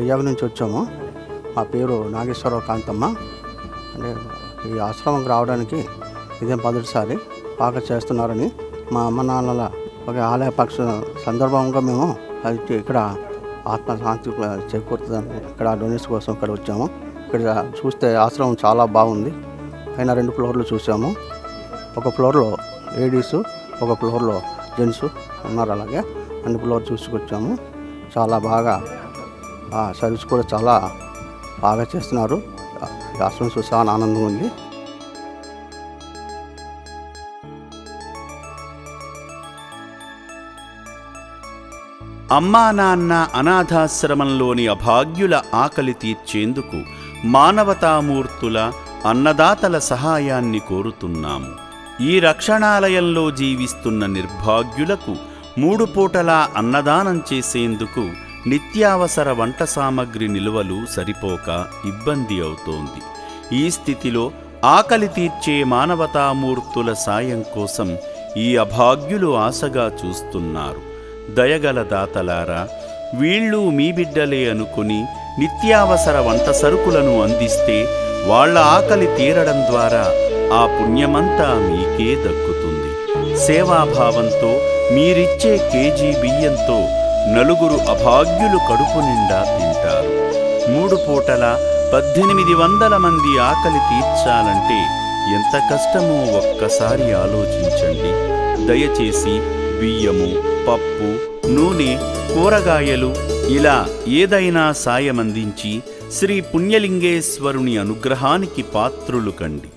వైజాగ్ నుంచి వచ్చాము. మా పేరు నాగేశ్వరరావు కాంతమ్మ. అంటే ఈ ఆశ్రమంకి రావడానికి ఇదే మొదటిసారి బాగా చేస్తున్నారని మా అమ్మ నాన్నల ఒక ఆలయ పక్ష సందర్భంగా మేము అది ఇక్కడ ఆత్మశాంతి చేకూరుతుందని ఇక్కడ డొనేషన్ కోసం ఇక్కడ వచ్చాము. ఇక్కడ చూస్తే ఆశ్రమం చాలా బాగుంది. పైన రెండు ఫ్లోర్లు చూసాము. ఒక ఫ్లోర్లో లేడీస్ ఒక ఫ్లోర్లో జెంట్స్ ఉన్నారు అలాగే. అన్ని ఫ్లోర్ చూసుకొచ్చాము. చాలా బాగా సర్వీస్ కూడా చాలా బాగా చేస్తున్నారు. రాష్ట్రం చూసి చాలా ఆనందంగా ఉంది. అమ్మా నాన్న అనాథాశ్రమంలోని అభాగ్యుల ఆకలి తీర్చేందుకు మానవతామూర్తుల అన్నదాతల సహాయాన్ని కోరుతున్నాము. ఈ రక్షణాలయంలో జీవిస్తున్న నిర్భాగ్యులకు మూడు పూటలా అన్నదానం చేసేందుకు నిత్యావసర వంట సామగ్రి నిలువలు సరిపోక ఇబ్బంది అవుతోంది. ఈ స్థితిలో ఆకలి తీర్చే మానవతామూర్తుల సాయం కోసం ఈ అభాగ్యులు ఆశగా చూస్తున్నారు. దయగల దాతలారా వీళ్ళు మీ బిడ్డలే అనుకుని నిత్యావసర వంట సరుకులను అందిస్తే వాళ్ళ ఆకలి తీరడం ద్వారా ఆ పుణ్యమంతా మీకే దక్కుతుంది. సేవాభావంతో మీరిచ్చే కేజీ బియ్యంతో నలుగురు అభాగ్యులు కడుపు నిండా తింటారు. మూడు పూటల పద్దెనిమిది వందల మంది ఆకలి తీర్చాలంటే ఎంత కష్టమో ఒక్కసారి ఆలోచించండి. దయచేసి బియ్యము పప్పు నూనె కూరగాయలు ఇలా ఏదైనా సాయమందించి శ్రీ పుణ్యలింగేశ్వరుని అనుగ్రహానికి పాత్రులు కండి.